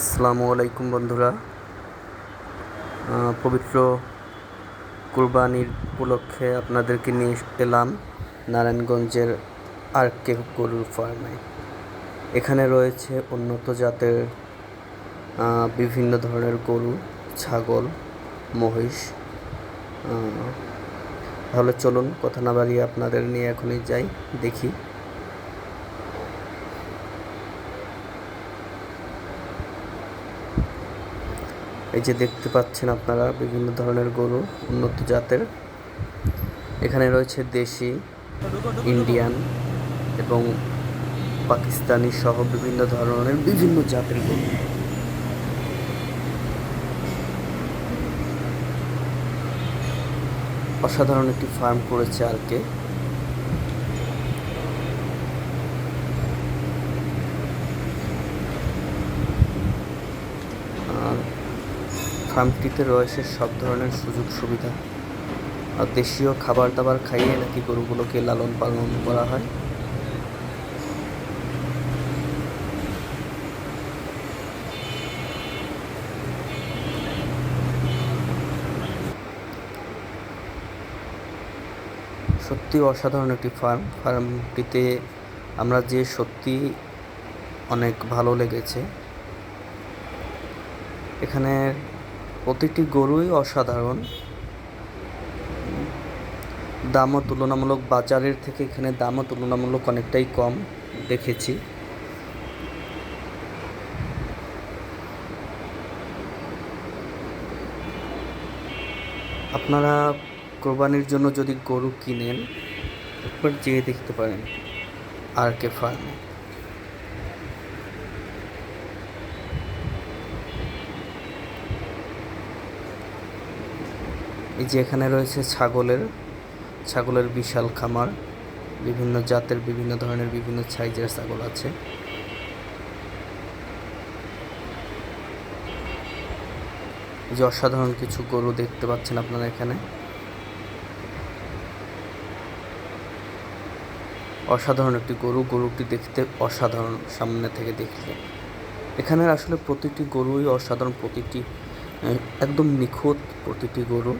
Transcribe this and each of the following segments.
আসসালামু আলাইকুম বন্ধুরা। পবিত্র কুরবানির উপলক্ষে আপনাদেরকে নিয়ে এলাম নারায়ণগঞ্জের আর কে গরুর ফার্মে। এখানে রয়েছে উন্নত জাতের বিভিন্ন ধরনের গরু, ছাগল, মহিষ। তাহলে চলুন, কথা না বাড়িয়ে আপনাদের নিয়ে এখনই যাই, দেখি। এই যে দেখতে পাচ্ছেন আপনারা, বিভিন্ন ধরনের গরু, উন্নত জাতের। এখানে রয়েছে দেশি, ইন্ডিয়ান এবং পাকিস্তানি সহ বিভিন্ন ধরনের বিভিন্ন জাতের গরু। অসাধারণ একটি ফার্ম করেছে আর কে আর ফার্মটিতে রয়েছে সব ধরনের সুযোগ সুবিধা। আর দেশীয় খাবার দাবার খাইয়ে নাকি গরুগুলোকে লালন পালন করা হয়? সত্যি অসাধারণ একটি ফার্ম। ফার্মটিতে আমরা যে সত্যি অনেক ভালো লেগেছে। এখানে প্রতিটি গরুই অসাধারণ। দামও তুলনামূলক বাজারের থেকে এখানে দামও তুলনামূলক অনেকটাই কম দেখেছি। আপনারা কোরবানির জন্য যদি গরু কিনেন একবার যেয়ে দেখতে পারেন আর কে ফার্মে। এই যে এখানে রয়েছে ছাগলের ছাগলের বিশাল খামার। বিভিন্ন জাতের, বিভিন্ন ধরনের, বিভিন্ন সাইজের ছাগল আছে। যে অসাধারণ কিছু গরু দেখতে পাচ্ছেন আপনারা এখানে। অসাধারণ একটি গরু, গরুটি দেখতে অসাধারণ, সামনে থেকে দেখলে। এখানের আসলে প্রতিটি গরুই অসাধারণ, প্রতিটি একদম নিখুঁত প্রতিটি গরু।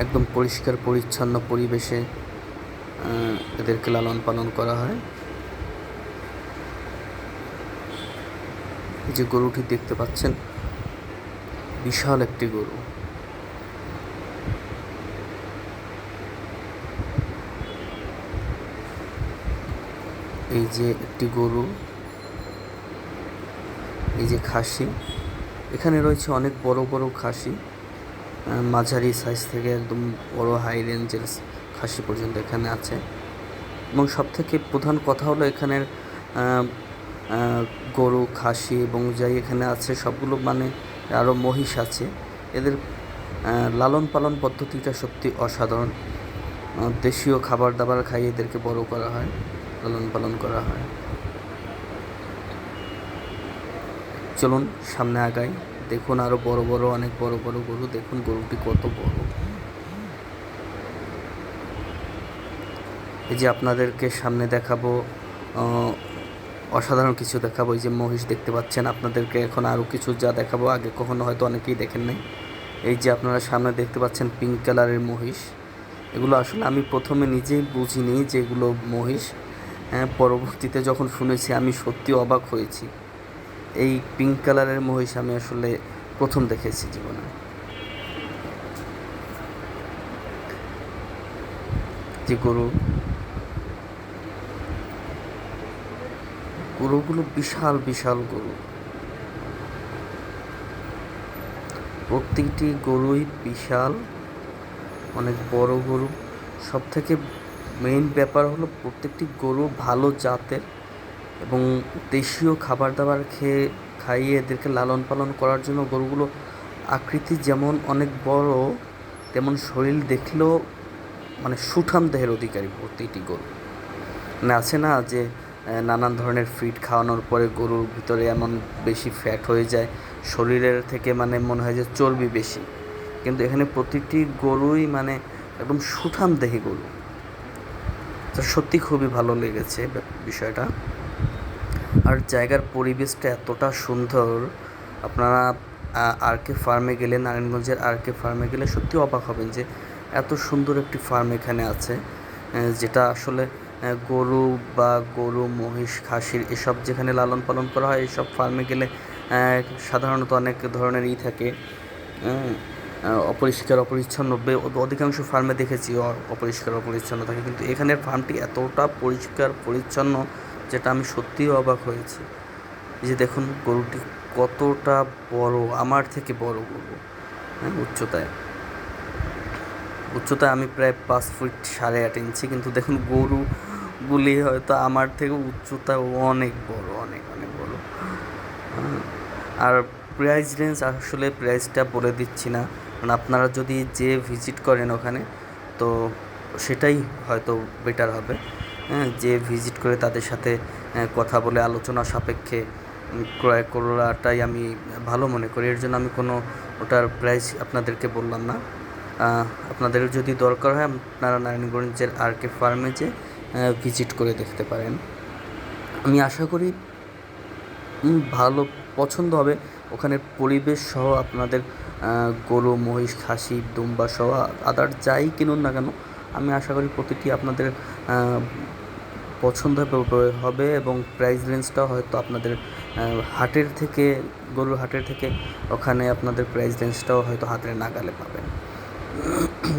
একদম পরিষ্কার, পরিচ্ছন্ন পরিবেশে এদেরকে লালন পালন করা হয়। এই যে গরুটি দেখতে পাচ্ছেন, বিশাল একটি গরু। এই যে একটি গরু, এই যে খাসি। এখানে রয়েছে অনেক বড় বড় খাসি। মাঝারি সাইজ থেকে একদম বড় হাই রেঞ্জের খাসি পর্যন্ত এখানে আছে। এবং সব থেকে প্রধান কথা হলো এখানের গরু, খাসি এবং যাই এখানে আছে সবগুলো মানে আরও মহিষ আছে। এদের লালন পালন পদ্ধতিটা সত্যি অসাধারণ। দেশীয় খাবার দাবার খাইয়ে এদেরকে বড় করা হয়, লালন পালন করা হয়। চলুন সামনে আগাই। দেখুন আরও বড় বড়, অনেক বড় বড় গরু, দেখুন গরুটি কত বড়। এই যে আপনাদেরকে সামনে দেখাবো অসাধারণ কিছু দেখাবো, এই যে মহিষ দেখতে পাচ্ছেন, আপনাদেরকে এখন আরও কিছু যা দেখাবো, আগে কখনো হয়তো অনেকেই দেখেন নাই। এই যে আপনারা সামনে দেখতে পাচ্ছেন পিঙ্ক কালারের মহিষ, এগুলো আসলে আমি প্রথমে নিজেই বুঝিনি যে এগুলো মহিষ। হ্যাঁ পরবর্তীতে যখন শুনেছি আমি সত্যি অবাক হয়েছি। এই পিঙ্ক কালারের মহিষ আমি আসলে প্রথম দেখেছি জীবনে। যে গরু। গরুগুলো বিশাল বিশাল গরু। প্রত্যেকটি গরুই বিশাল, অনেক বড় গরু। সব থেকে মেইন ব্যাপার হলো প্রত্যেকটি গরু ভালো জাতের। এবং দেশীয় খাবার দাবার খেয়ে খাইয়ে এদেরকে লালন পালন করার জন্য গরুগুলো আকৃতি যেমন অনেক বড়, তেমন শরীর দেখলেও মানে সুঠাম দেহের অধিকারী প্রতিটি গরু। মানে আছে না যে নানান ধরনের ফিড খাওয়ানোর পরে গরুর ভিতরে এমন বেশি ফ্যাট হয়ে যায়, শরীরের থেকে মানে মনে হয় যে চর্বি বেশি। কিন্তু এখানে প্রতিটি গরুই মানে একদম সুঠাম দেহি গরু। তো সত্যি খুবই ভালো লেগেছে বিষয়টা। আর জায়গার পরিবেশটা এতটা সুন্দর। আপনারা আর কে ফার্মে গেলে, নারায়ণগঞ্জের আর কে ফার্মে গেলে সত্যি অবাক হবেন যে এত সুন্দর একটি ফার্ম এখানে আছে। যেটা আসলে গরু বা গরু, মহিষ, খাসির এসব যেখানে লালন পালন করা হয়, এসব ফার্মে গেলে সাধারণত অনেক ধরনের ই থাকে। অপরিষ্কার, অপরিচ্ছন্ন অধিকাংশ ফার্মে দেখেছি অপরিষ্কার, অপরিচ্ছন্ন থাকে। কিন্তু এখানের ফার্মটি এতটা পরিষ্কার, পরিচ্ছন্ন যেটা আমি সত্যিই অবাক হয়েছি। যে দেখুন গরুটি কতটা বড় আমার থেকে বড় গরু হ্যাঁ উচ্চতায়। উচ্চতায় আমি প্রায় পাঁচ ফুট সাড়ে আট ইঞ্চি কিন্তু দেখুন গরুগুলি হয়তো আমার থেকে উচ্চতা অনেক বড় অনেক অনেক বড়। হ্যাঁ, আর প্রাইস রেঞ্জ আসলে প্রাইসটা বলে দিচ্ছি না। কারণ আপনারা যদি যে ভিজিট করেন ওখানে তো সেটাই হয়তো বেটার হবে। যে ভিজিট করে তাদের সাথে কথা বলে আলোচনা সাপেক্ষে ক্রয় করাটাই আমি ভালো মনে করি। এর জন্য আমি কোনো ওটার প্রাইস আপনাদেরকে বললাম না। আপনাদের যদি দরকার হয়, আপনারা নারায়ণগঞ্জের আর কে ফার্মে যে ভিজিট করে দেখতে পারেন। আমি আশা করি ভালো পছন্দ হবে। ওখানের পরিবেশ সহ আপনাদের গরু, মহিষ, খাসি, দুম্বা সহ আদার যাই কিনুন না কেন, আমি আশা করি প্রতিটি আপনাদের পছন্দ হবে- এবং প্রাইস রেঞ্জটাও হয়তো আপনাদের হাটের থেকে, গরুর হাটের থেকে ওখানে আপনাদের প্রাইস রেঞ্জটাও হয়তো হাতের নাগালে পাবেন।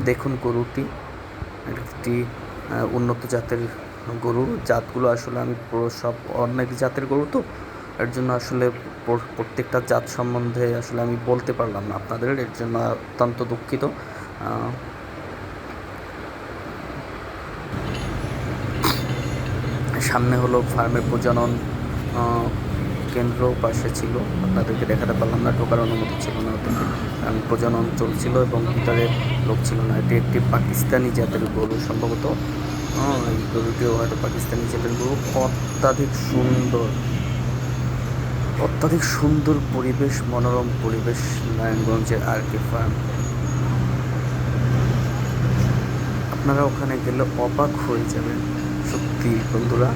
দেখুন গরুটি, একটি উন্নত জাতের গরু। জাতগুলো আসলে আমি পুরো সব অনেক জাতের গরু তো, এর জন্য আসলে প্র- প্রত্যেকটা জাত সম্বন্ধে আসলে আমি বলতে পারলাম না আপনাদের, এর জন্য অত্যন্ত দুঃখিত। সামনে হলো ফার্মের প্রজনন কেন্দ্র পাশে ছিল। আপনাদেরকে দেখাতে পারলাম না, ঢোকার অনুমতি ছিল না কারণ প্রজনন চলছিল এবং ভিতরে লোক ছিল না। এটি একটি পাকিস্তানি জাতের গরু সম্ভবত। এই গরুটিও হয়তো পাকিস্তানি জাতের গরু। অত্যাধিক সুন্দর অত্যাধিক সুন্দর পরিবেশ, মনোরম পরিবেশ নারায়ণগঞ্জের আর কে ফার্ম। আপনারা ওখানে গেলে অবাক হয়ে যাবেন। সত্যি বন্ধুরা